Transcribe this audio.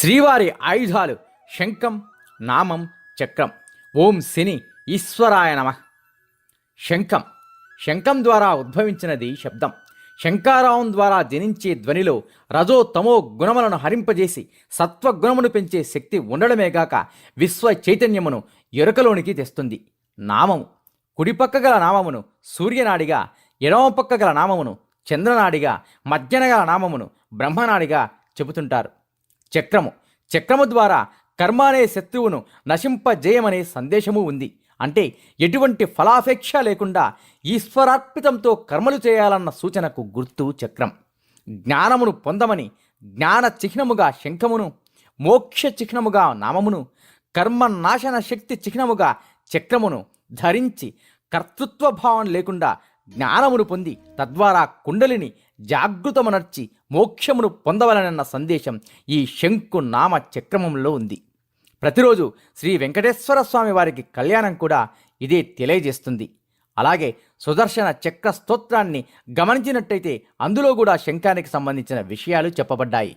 శ్రీవారి ఆయుధాలు శంఖం నామం చక్రం. ఓం శని ఈశ్వరాయ నమ. శంఖం. శంఖం ద్వారా ఉద్భవించినది శబ్దం. శంకారావం ద్వారా జనించే ధ్వనిలో రజో తమో గుణములను హరింపజేసి సత్వగుణమును పెంచే శక్తి ఉండడమేగాక విశ్వ చైతన్యమును ఎరుకలోనికి తెస్తుంది. నామము. కుడిపక్క గల నామమును సూర్యనాడిగా ఎడమ పక్క గల నామమును చంద్రనాడిగా మధ్యన గల నామమును బ్రహ్మనాడిగా చెబుతుంటారు. చక్రము. చక్రము ద్వారా కర్మ అనే శత్రువును నశింపజేయమనే సందేశము ఉంది. అంటే ఎటువంటి ఫలాపేక్ష లేకుండా ఈశ్వరార్పితంతో కర్మలు చేయాలన్న సూచనకు గుర్తు చక్రం. జ్ఞానమును పొందమని జ్ఞాన చిహ్నముగా శంఖమును మోక్ష చిహ్నముగా నామమును కర్మ నాశన శక్తి చిహ్నముగా చక్రమును ధరించి కర్తృత్వ భావం లేకుండా జ్ఞానమును పొంది తద్వారా కుండలిని జాగృతమునర్చి మోక్షమును పొందవలనన్న సందేశం ఈ శంకు నామ చక్రమంలో ఉంది. ప్రతిరోజు శ్రీ వెంకటేశ్వర స్వామి వారికి కళ్యాణం కూడా ఇదే తెలియజేస్తుంది. అలాగే సుదర్శన చక్ర స్తోత్రాన్ని గమనించినట్టయితే అందులో కూడా శంఖానికి సంబంధించిన విషయాలు చెప్పబడ్డాయి.